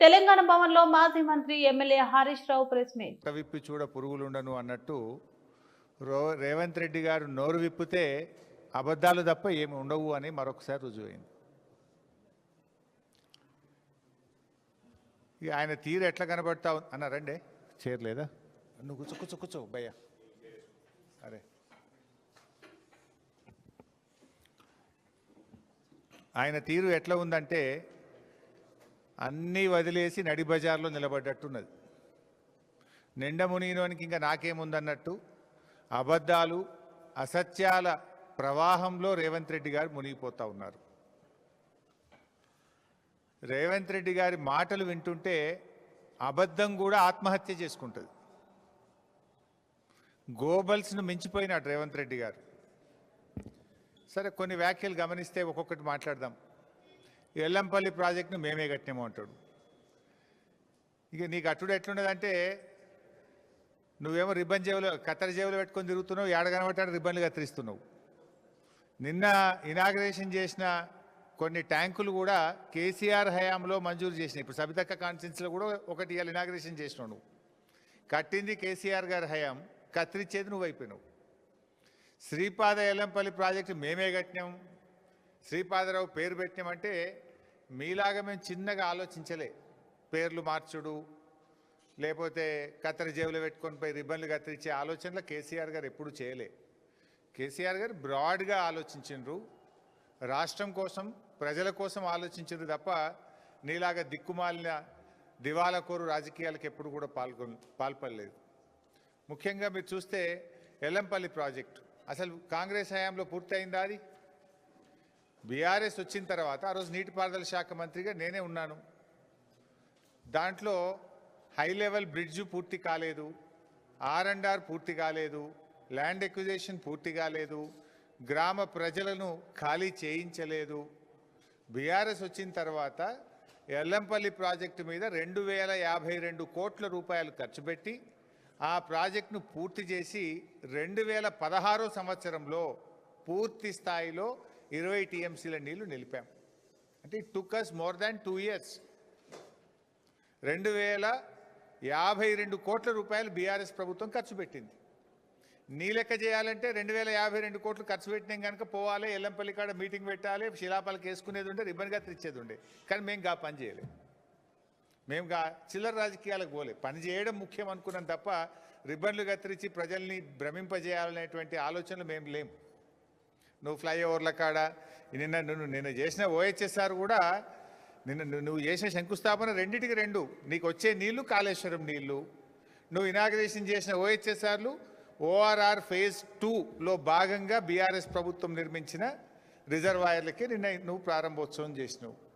తెలంగాణ భవన్లో మాజీ మంత్రి MLA Harish Rao press meet. విప్పి చూడ పురుగులుండను అన్నట్టు రో రేవంత్ రెడ్డి గారు నోరు విప్పితే అబద్ధాలు తప్ప ఏమి ఉండవు అని మరొకసారి రుజువైంది. ఇక ఆయన తీరు ఎట్లా కనబడతా అన్నారండి చేరలేదా? నువ్వు కూర్చో కూర్చో కూర్చో భయ్యా. అరే ఆయన తీరు ఎట్లా ఉందంటే అన్నీ వదిలేసి నడి బజార్లో నిలబడ్డట్టున్నది. నిండ ఇంకా నాకేముందన్నట్టు అబద్ధాలు అసత్యాల ప్రవాహంలో రేవంత్ రెడ్డి గారు మునిగిపోతూ ఉన్నారు. రేవంత్ రెడ్డి గారి మాటలు వింటుంటే అబద్ధం కూడా ఆత్మహత్య చేసుకుంటుంది. గోబల్స్ను మించిపోయినాడు రేవంత్ రెడ్డి గారు. సరే కొన్ని వ్యాఖ్యలు గమనిస్తే ఒక్కొక్కటి మాట్లాడదాం. ఎల్లంపల్లి ప్రాజెక్టును మేమే కట్టినాము అంటాడు. ఇక నీకు అట్టుడు ఎట్లున్నదంటే నువ్వేమో రిబ్బన్ జేబులో కత్తరి జేబులో పెట్టుకొని తిరుగుతున్నావు ఏడ కనబట్టాడు రిబ్బన్లు కత్తిరిస్తున్నావు. నిన్న ఇనాగ్రేషన్ చేసిన కొన్ని ట్యాంకులు కూడా కేసీఆర్ హయాంలో మంజూరు చేసినాయి. ఇప్పుడు సబితక్క కాన్ఫరెన్స్లో కూడా ఒకటి ఇవాళ ఇనాగ్రేషన్ చేసినావు నువ్వు. కట్టింది కేసీఆర్ గారి హయాం కత్తిరించేది నువ్వు అయిపోయినావు. శ్రీపాద ఎల్లంపల్లి ప్రాజెక్టు మేమే కట్టినాం. శ్రీపాదరావు పేరు పెట్టినామంటే మీలాగా మేము చిన్నగా ఆలోచించలే. పేర్లు మార్చుడు లేకపోతే కత్తెర జేబులో పెట్టుకొని పోయి రిబ్బన్లు కత్తిరించే ఆలోచనలు కేసీఆర్ గారు ఎప్పుడు చేయలే. కేసీఆర్ గారు బ్రాడ్గా ఆలోచించిండ్రు. రాష్ట్రం కోసం ప్రజల కోసం ఆలోచించరు తప్ప నీలాగా దిక్కుమాలిన దివాలకోరు రాజకీయాలకు ఎప్పుడు కూడా పాల్గొ పాల్పడలేదు. ముఖ్యంగా మీరు చూస్తే ఎల్లంపల్లి ప్రాజెక్టు. అసలు కాంగ్రెస్ హయాంలో పూర్తయిందా అది? బీఆర్ఎస్ వచ్చిన తర్వాత ఆ రోజు నీటిపారుదల శాఖ మంత్రిగా నేనే ఉన్నాను. దాంట్లో హై లెవెల్ బ్రిడ్జ్ పూర్తి కాలేదు ఆర్ అండ్ ఆర్ పూర్తి కాలేదు ల్యాండ్ ఎక్విజేషన్ పూర్తి కాలేదు గ్రామ ప్రజలను ఖాళీ చేయించలేదు. బీఆర్ఎస్ వచ్చిన తర్వాత ఎల్లంపల్లి ప్రాజెక్టు మీద రెండు వేల యాభై రెండు కోట్ల రూపాయలు ఖర్చు పెట్టి ఆ ప్రాజెక్టును పూర్తి చేసి రెండు వేల పదహారో సంవత్సరంలో పూర్తి స్థాయిలో ఇరవై టీఎంసీల నీళ్ళు నిలిపాం. అంటే it took us more than two years రెండు వేల యాభై రెండు కోట్ల రూపాయలు బీఆర్ఎస్ ప్రభుత్వం ఖర్చు పెట్టింది. నీ లెక్క చేయాలంటే రెండు వేల యాభై రెండు కోట్లు ఖర్చు పెట్టినాం కనుక పోవాలి ఎల్లంపల్లి కాడ మీటింగ్ పెట్టాలి శిలాపాలకు వేసుకునేది ఉండే రిబ్బన్ కత్తిరించేది ఉండే. కానీ మేము గా పని చేయలేము మేము గా చిల్లర రాజకీయాలకు పోలే. పని చేయడం ముఖ్యం అనుకున్నాం తప్ప రిబ్బన్లు కత్తిరించి ప్రజల్ని భ్రమింపజేయాలనేటువంటి ఆలోచనలు మేము లేము. నువ్వు ఫ్లైఓవర్ల కాడ? నిన్న నువ్వు నిన్న చేసిన ఓహెచ్ఎస్ఆర్ కూడా నిన్న నువ్వు- నువ్వు చేసిన శంకుస్థాపన రెండింటికి రెండు. నీకు వచ్చే నీళ్ళు కాళేశ్వరం నీళ్ళు. నువ్వు ఇనాగ్రేషన్ చేసిన ఓహెచ్ఎస్ఆర్లు ఓఆర్ఆర్ ఫేజ్ టూలో భాగంగా బీఆర్ఎస్ ప్రభుత్వం నిర్మించిన రిజర్వాయర్లకే నిన్న నువ్వు ప్రారంభోత్సవం చేసినావు.